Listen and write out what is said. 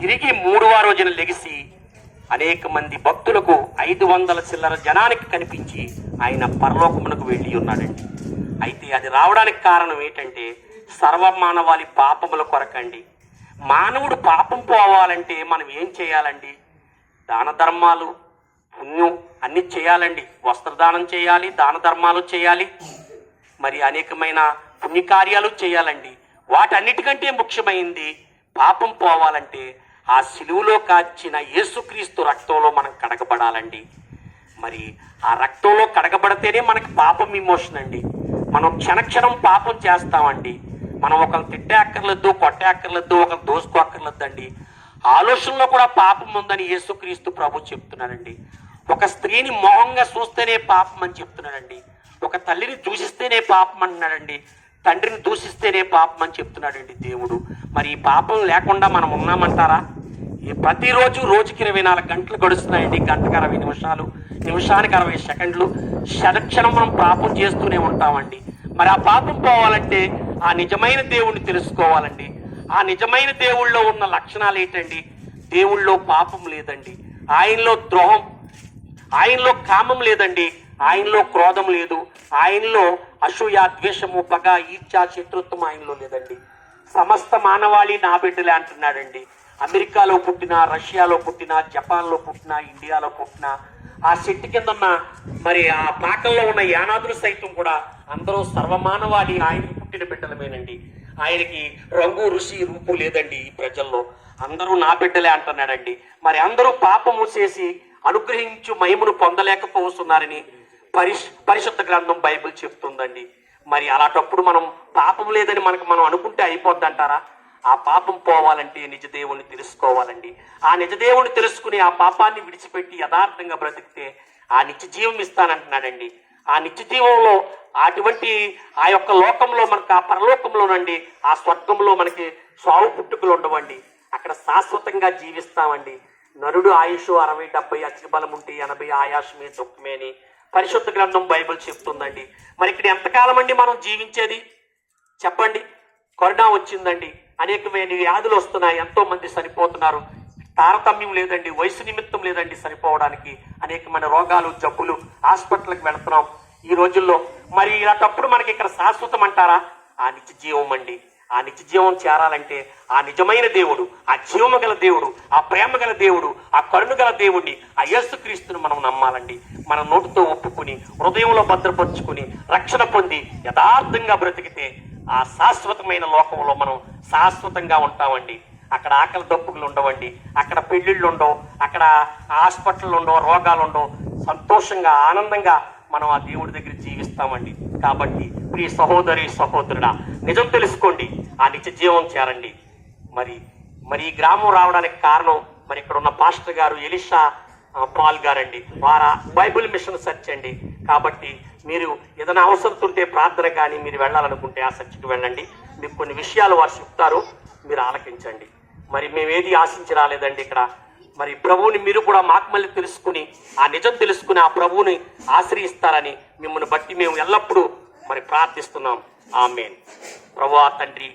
తిరిగి మూడవ రోజున లెగిసి అనేక మంది భక్తులకు ఐదు వందల చిల్లర జనానికి కనిపించి ఆయన పరలోకమునకు వెళ్ళి ఉన్నాడండి. అయితే అది రావడానికి కారణం ఏంటంటే సర్వమానవాళి పాపముల కొరకండి. మానవుడు పాపం పోవాలంటే మనం ఏం చేయాలండి? దాన ధర్మాలు పుణ్యం అన్ని చేయాలండి. వస్త్రదానం చేయాలి దాన ధర్మాలు చేయాలి. మరి అనేకమైన పుణ్యకార్యాలు చేయాలండి. వాటన్నిటికంటే ముఖ్యమైంది పాపం పోవాలంటే ఆ సిలువులో కాచిన యేసుక్రీస్తు రక్తంలో మనం కడగబడాలండి. మరి ఆ రక్తంలో కడగబడితేనే మనకి పాపం విమోచన అండి. మనం క్షణక్షణం పాపం చేస్తామండి. మనం ఒకరిని తిట్టే అక్కర్లేదు కొట్టే అక్కర్లేదు ఒకరు దోసుకో అక్కర్లేదండి. ఆలోచనలో కూడా పాపం ఉందని యేసుక్రీస్తు ప్రభు చెప్తున్నాడండి. ఒక స్త్రీని మోహంగా చూస్తేనే పాపం అని చెప్తున్నాడండి. ఒక తల్లిని దూషిస్తేనే పాపం అంటున్నాడండి. తండ్రిని దూషిస్తేనే పాపం అని చెప్తున్నాడండి దేవుడు. మరి ఈ పాపం లేకుండా మనం ఉన్నామంటారా? ప్రతిరోజు రోజుకి ఇరవై నాలుగు గంటలు గడుస్తున్నాయండి. గంటకు అరవై నిమిషాలు. నిమిషానికి అరవై సెకండ్లు. క్షణక్షణం మనం పాపం చేస్తూనే ఉంటామండి. మరి ఆ పాపం పోవాలంటే ఆ నిజమైన దేవుణ్ణి తెలుసుకోవాలండి. ఆ నిజమైన దేవుళ్ళో ఉన్న లక్షణాలు ఏంటండి? దేవుళ్ళో పాపం లేదండి. ఆయనలో ద్రోహం ఆయనలో కామం లేదండి. ఆయనలో క్రోధం లేదు. ఆయనలో అసూయ ద్వేషము పగ ఈర్చ శత్రుత్వం ఆయనలో లేదండి. సమస్త మానవాళి నా బిడ్డలే అంటున్నాడండి. అమెరికాలో పుట్టిన రష్యాలో పుట్టిన జపాన్లో పుట్టిన ఇండియాలో పుట్టిన ఆ చెట్టు కింద ఉన్న మరి ఆ పాకల్లో ఉన్న యానాదులు సైతం కూడా అందరూ సర్వమానవాడి ఆయనకి పుట్టిన బిడ్డలమేనండి. ఆయనకి రంగు రుచి రూపు లేదండి ఈ ప్రజల్లో. అందరూ నా బిడ్డలే అంటున్నాడండి. మరి అందరూ పాపము చేసి అనుగ్రహించు మహిమను పొందలేకపోతున్నారని పరిష్ పరిశుద్ధ గ్రంథం బైబిల్ చెప్తుందండి. మరి అలాంటప్పుడు మనం పాపం లేదని మనకు మనం అనుకుంటే అయిపోద్ది అంటారా ఆ పాపం పోవాలంటే నిజదేవుణ్ణి తెలుసుకోవాలండి. ఆ నిజదేవుణ్ణి తెలుసుకుని ఆ పాపాన్ని విడిచిపెట్టి యథార్థంగా బ్రతికితే ఆ నిత్య జీవం ఇస్తానంటున్నాడండి. ఆ నిత్య జీవంలో అటువంటి ఆ యొక్క లోకంలో మనకు ఆ పరలోకంలోనండి ఆ స్వర్గంలో మనకి స్వావు పుట్టుకలు ఉండవండి. అక్కడ శాశ్వతంగా జీవిస్తామండి. నరుడు ఆయుష్ అరవై డెబ్బై అగ్నిబలం ఉంటే ఎనభై ఆయాసమే దుఃఖమే అని పరిశుద్ధ గ్రంథం బైబిల్ చెప్తుందండి. మరి ఇక్కడ ఎంతకాలం అండి మనం జీవించేది? చెప్పండి. కరోనా వచ్చిందండి. అనేకమైన వ్యాధులు వస్తున్నాయి ఎంతో మంది చనిపోతున్నారు తారతమ్యం లేదండి వయసు నిమిత్తం లేదండి సరిపోవడానికి. అనేకమైన రోగాలు జబ్బులు హాస్పిటల్కి వెళ్తున్నాం. ఈ రోజుల్లో మరి ఇలాంటప్పుడు మనకి ఇక్కడ శాశ్వతం అంటారా? ఆ నిత్య జీవం అండి. ఆ నిత్య జీవం చేరాలంటే ఆ నిజమైన దేవుడు ఆ జీవము గల దేవుడు ఆ ప్రేమ గల దేవుడు ఆ కరుణ గల దేవుడిని ఆ యేసుక్రీస్తుని మనం నమ్మాలండి. మన నోటితో ఒప్పుకుని హృదయంలో భద్రపరుచుకుని రక్షణ పొంది యథార్థంగా బ్రతికితే ఆ శాశ్వతమైన లోకంలో మనం శాశ్వతంగా ఉంటామండి. అక్కడ ఆకలి దప్పుకులు ఉండవండి. అక్కడ పెళ్ళిళ్ళు ఉండవు. అక్కడ హాస్పిటల్ ఉండవు రోగాలు ఉండవు. సంతోషంగా ఆనందంగా మనం ఆ దేవుడి దగ్గర జీవిస్తామండి. కాబట్టి ప్రియ సహోదరి సహోదరుడా నిజం తెలుసుకోండి. ఆ నిత్య జీవం చేరండి. మరి మరి ఈ గ్రామం రావడానికి కారణం మరి ఇక్కడ ఉన్న పాస్టర్ గారు ఎలిషా పాల్ గారండి. వారా బైబిల్ మిషన్ సెర్చ్ అండి. కాబట్టి మీరు ఏదైనా అవసరం ఉంటే ప్రార్థన కానీ మీరు వెళ్ళాలనుకుంటే ఆ చర్చికి వెళ్ళండి. మీకు కొన్ని విషయాలు వారు చెప్తారు మీరు ఆలకించండి. మరి మేమేది ఆశించి రాలేదండి ఇక్కడ. మరి ప్రభువుని మీరు కూడా మాకు మళ్ళీ తెలుసుకుని ఆ నిజం తెలుసుకుని ఆ ప్రభువుని ఆశ్రయిస్తారని మిమ్మల్ని బట్టి మేము ఎల్లప్పుడూ మరి ప్రార్థిస్తున్నాం. ఆమెన్. ప్రభు తండ్రి